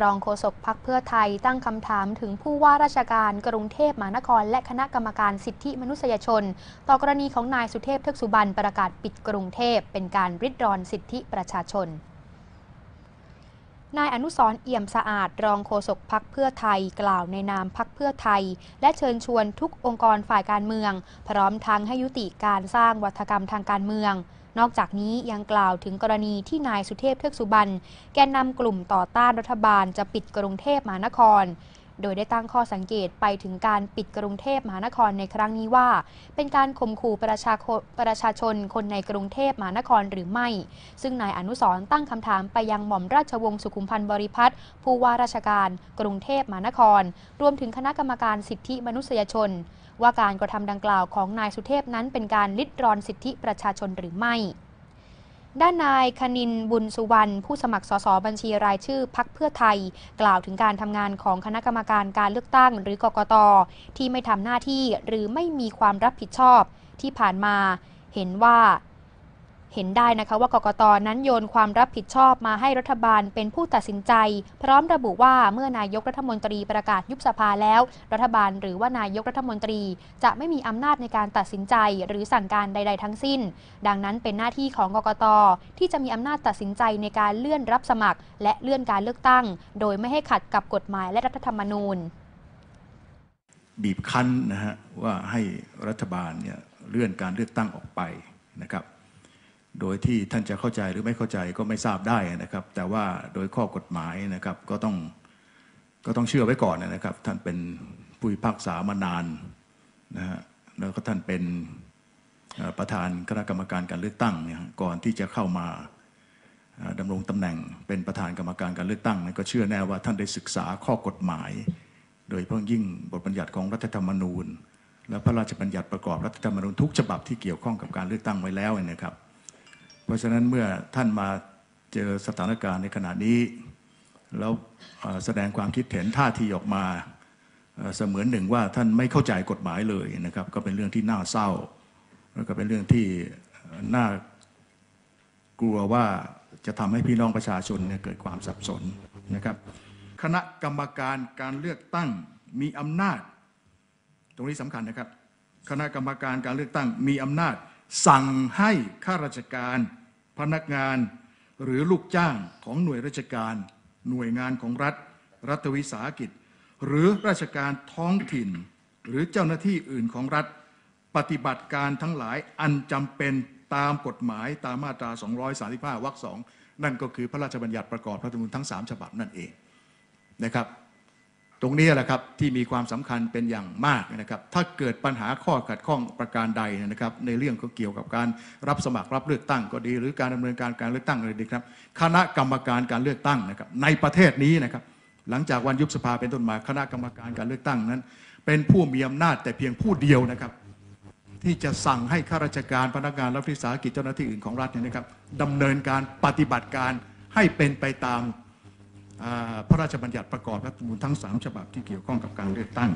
รองโฆษกพักเพื่อไทยตั้งคำถามถึงผู้ว่าราชการกรุงเทพมหานคร และคณะกรรมการสิทธิมนุษยชน ต่อกรณีของนายสุเทพเทือกสุบรรณประกาศปิดกรุงเทพ เป็นการริดรอนสิทธิประชาชนนายอนุสรเอี่ยมสะอาดรองโฆษกพักเพื่อไทย กล่าวในนามพักเพื่อไทย และเชิญชวนทุกองค์กรฝ่ายการเมือง พร้อมทั้งให้ยุติการสร้างวัฒกรรมทางการเมือง นอกจากนี้ยังกล่าวถึงกรณีที่นายสุเทพเทือกสุบรรณแกนนำกลุ่มต่อต้านรัฐบาลจะปิดกรุงเทพมหานคร โดยได้ตั้งข้อสังเกตไปถึงการปิดกรุงเทพมหานครในครั้งนี้ว่า เป็นการข่มขู่ประชาประชาชนคนในกรุงเทพมหานครหรือไม่ ซึ่งนายอนุสรตั้งคำถามไปยังหม่อมราชวงศ์สุขุมพันธ์บริพัตรผู้ว่าราชการ กรุงเทพมหานคร รวมถึงคณะกรรมการสิทธิมนุษยชน ว่าการกระทำดังกล่าวของนายสุเทพนั้นเป็นการลิดรอนสิทธิประชาชนหรือไม่ ด้านนายคณินบุญสุวรรณผู้สมัครสสบัญชีรายชื่อพักเพื่อไทย กล่าวถึงการทำงานของคณะกรรมการการเลือกตั้งหรือกกตที่ไม่ทำหน้าที่หรือไม่มีความรับผิดชอบที่ผ่านมา เห็นว่า เห็นได้นะคะว่ากกตนั้นโยนความรับผิดชอบมาให้รัฐบาลเป็นผู้ตัดสินใจ พร้อมระบุว่าเมื่อนายกรัฐมนตรีประกาศยุบสภาแล้ว รัฐบาลหรือว่านายกรัฐมนตรี จะไม่มีอำนาจในการตัดสินใจ หรือสั่งการใด ๆ ทั้งสิ้น ดังนั้นเป็นหน้าที่ของกกตที่จะมีอำนาจตัดสินใจในการเลื่อนรับสมัคร และเลื่อนการเลือกตั้ง โดยไม่ให้ขัดกับกฎหมายและรัฐธรรมนูญ บีบคั้นนะฮะว่าให้รัฐบาลเนี่ยเลื่อนการเลือกตั้งออกไปนะครับ โดยที่ท่านจะเข้าใจหรือไม่เข้าใจก็ไม่ทราบได้นะครับ แต่ว่าโดยข้อกฎหมายนะครับก็ต้องก็ต้องเชื่อไว้ก่อนนะครับ ท่านเป็นผู้พิพากษามานานนะฮะแล้วก็ท่านเป็นประธานคณะกรรมการการเลือกตั้งเนี่ยก่อนที่จะเข้ามาเอ่อดำรงตำแหน่งเป็นประธานกรรมการการเลือกตั้งก็เชื่อแน่ว่าท่านได้ศึกษาข้อกฎหมาย โดยเฉพาะยิ่งบทบัญญัติของรัฐธรรมนูญ และพระราชบัญญัติประกอบรัฐธรรมนูญทุกฉบับที่เกี่ยวข้องกับการเลือกตั้งไว้แล้วนะครับ เพราะฉะนั้นเมื่อท่านมาเจอสถานการณ์ในขณะนี้ แล้วแสดงความคิดเห็นท่าทีออกมาเสมือนหนึ่งว่าท่านไม่เข้าใจกฎหมายเลยนะครับ ก็เป็นเรื่องที่น่าเศร้า แล้วก็เป็นเรื่องที่น่ากลัวว่าจะทำให้พี่น้องประชาชนเนี่ยเกิดความสับสนนะครับ คณะกรรมการการเลือกตั้งมีอำนาจ ตรงนี้สำคัญนะครับ คณะกรรมการการเลือกตั้งมีอำนาจ สั่งให้ข้าราชการ พนักงาน หรือลูกจ้างของหน่วยราชการ หน่วยงานของรัฐ รัฐวิสาหกิจ หรือราชการท้องถิ่น หรือเจ้าหน้าที่อื่นของรัฐ ปฏิบัติการทั้งหลายอันจำเป็นตามกฎหมายตามมาตรา 235 วรรคสองนั่นก็คือพระราชบัญญัติประกอบรัฐธรรมนูญทั้ง 3 ฉบับนั่นเองนะครับ ตรงนี้แหละครับที่มีความสำคัญเป็นอย่างมากนะครับ ถ้าเกิดปัญหาข้อขัดข้องประการใดนะครับ ในเรื่องเกี่ยวกับการรับสมัครรับเลือกตั้งก็ดี หรือการดำเนินการการเลือกตั้งอะไรดีครับคณะกรรมการการเลือกตั้งนะครับ ในประเทศนี้นะครับ หลังจากวันยุบสภาเป็นต้นมาคณะกรรมการการเลือกตั้งนั้น เป็นผู้มีอำนาจแต่เพียงผู้เดียวนะครับ ที่จะสั่งให้ข้าราชการพนักงานรัฐวิสาหกิจเจ้าหน้าที่อื่นของรัฐเนี่ยนะครับดำเนินการปฏิบัติการให้เป็นไปตาม พระราชบัญญัติประกอบรัฐธรรมนูญทั้ง 3 ฉบับที่เกี่ยวข้องกับการเลือกตั้ง